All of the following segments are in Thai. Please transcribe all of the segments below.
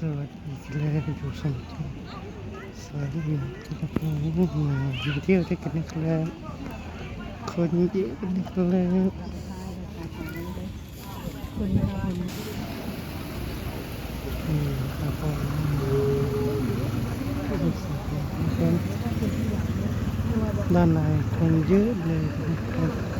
สวัสดีครับอยู่สมุที่สายวินที่กำลังอยู่เที่ยวด้วยกันนะครับคนเยอะนะครับคนไม่คนนี่ครับผมด้านในคนเยอะเลยนะครับ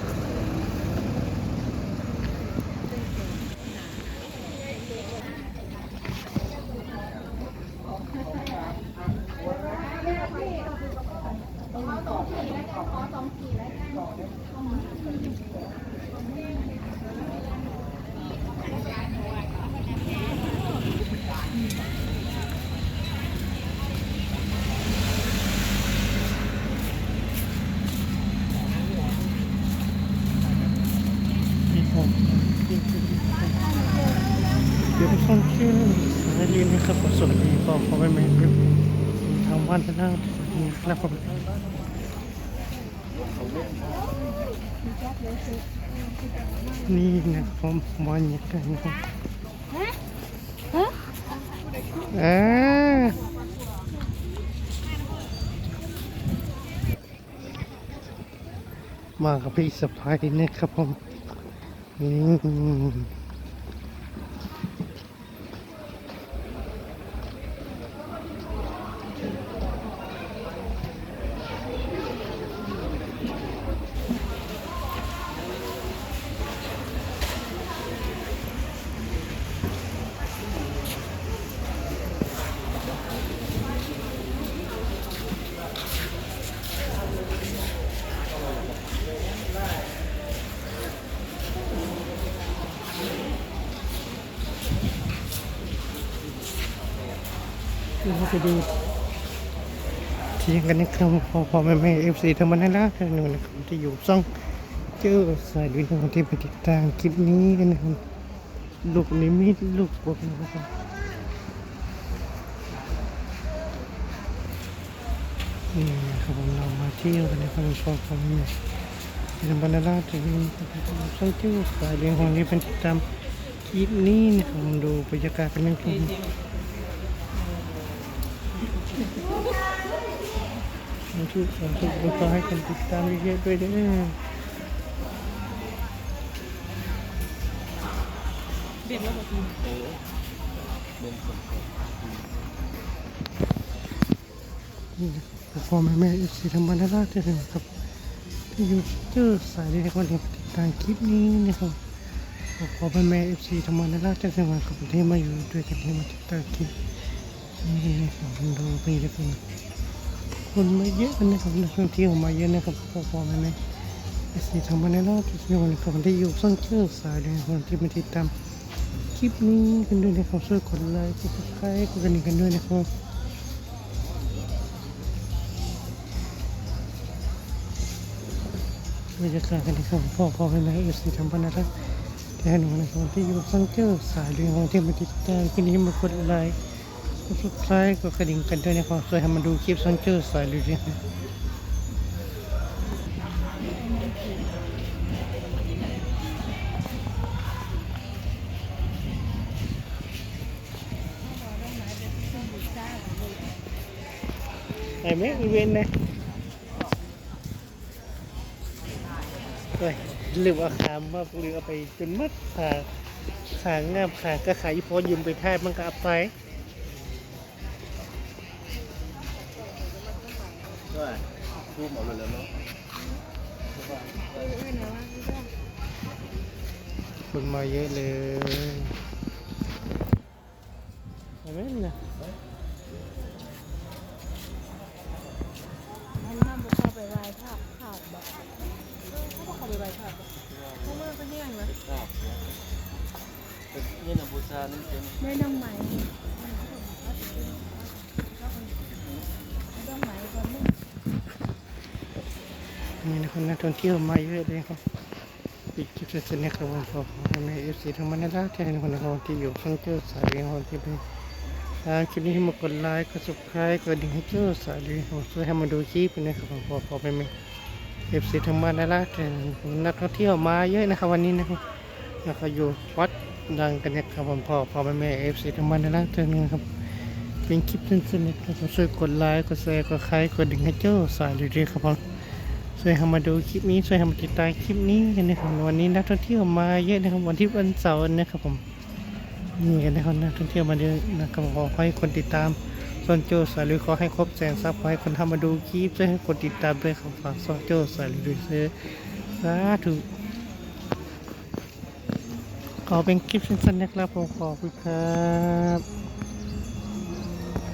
เดี๋ยวไปฟังชื่อสายเรียนนะครับสวัสดีพ่อพ่อแม่แม่ครับทางวันนะครับนี่ครับผม นี่นะครับผมบอลยักษ์กันนะครับเออมากับพี่สะพายนะครับผมนี่ เราไปดูทียงกันนะครับพอพอแม่แม่เอฟซีธรรมนาราท่านหนึ่งนะครับที่อยู่ซ่องเจอสายดุยของที่ไปติดตามคลิปนี้กันนะครับลูกนิมิตลูกบวกนะครับนี่นะครับผมเรามาเที่ยวกันนะครับพอพอแม่แม่ธรรมนาราที่งซ่องเจอสายดุยของที่ไปติดตามคลิปนี้นะครับผมดูบรรยากาศกันนะครับ สาธุสาธุขอให้คนติดตามเยอะๆด้วยเด้อเด็กแล้วบอกกินนี่นครับพ่อแม่แม่เอฟซีธรรมนาราชนะครับที่อยู่เจอสายเรียกว่าติดตามคลิปนี้นะครับพ่อแม่แม่เอฟซีธรรมนาราชนะครับที่มาอยู่ด้วยกันที่มาติดตามคลิปนี่นะครับดูไปด้วยกัน คนมาเยอะนะครับนักท่องเที่ยวมาเยอะนะครับพ่อพ่อแม่แม่เอฟซีธรรมนาราชนะครับที่อยู่ซ่องเจอสายเรียกว่าที่มาติดตามคลิปนี้กันด้วยนะครับช่วยกดไลค์กดซับสไครต์กดกระดิ่งกันด้วยนะครับบรรยากาศกันนะครับพ่อพ่อแม่แม่เอซีทำปนะครับแทนหนูนะครับที่อยู่ซังเกอร์สายเรื่องของที่มาติดตามคลิปนี้มากดไลค์ กดซับสไครต์กดกระดิ่งกันด้วยนะครับช่วยให้มาดูคลิปซังเกอร์สายเรื่องไอ้แม่อีเวนนะเฮ้ยลืมเอาขามมาลืมเอาไปจนมัดขาขางามขาก็ขายพอยืมไปแท่ายมันก็เอาไป ด้วยรูปหมดเลยแล้วเนาะคนมาเยอะเลยเห็นไหมนะอันนั้นบุกเข้าไปไหว้พระขาดบอกเขาบอกเขาไปไหว้พระบอกเขาเมื่อก็แห้งเลยชอบเป็นะบูชานี่นไม่ต้องไหม นี่นะครับนักท่องเที่ยวมาเยอะเลยครับปิดคลิปเสร็จนะครับผมขอให้เอฟซีทั้งมันนะแทนคนนะครับที่อยู่ฟังเจอสายเรียงของที่เป็นตามคลิปนี้มากดไลค์กดซับสไครต์กดดิ่งให้เจอสายเรียงของช่วยให้มาดูคลิปนะครับผมขอขอไปม่เอฟซีทั้งมันนะแทนนักท่องเที่ยวมาเยอะนะครับวันนี้นะครับแล้วก็อยู่วัดดังกันเนี่ยครับผมพอพอแม่แม่เอฟซีทั้งบ้านในร่างเธอเนี่ยครับเป็นคลิปสั้นๆนะครับช่วยกดไลค์กดแชร์กดไลค์กดดึงให้เจ้าสายดีๆครับผม ช่วยทำมาดูคลิปนี้ช่วยทำมาติดตามคลิปนี้กันนะครับวันนี้นักท่องเที่ยวมาเยอะนะครับวันที่วันเสาร์นะครับผมนี่กันนะครับนักท่องเที่ยวมาเยอะนะครับขอให้คนติดตามส่วนโจสายลุยขอให้ครบแสนซับขอให้คนทำมาดูคลิปช่วยให้กดติดตามด้วยครับฝากส่วนโจสายลุยด้วยเสือสาธุขอเป็นคลิปสั้นๆนะครับผมขอบคุณครับ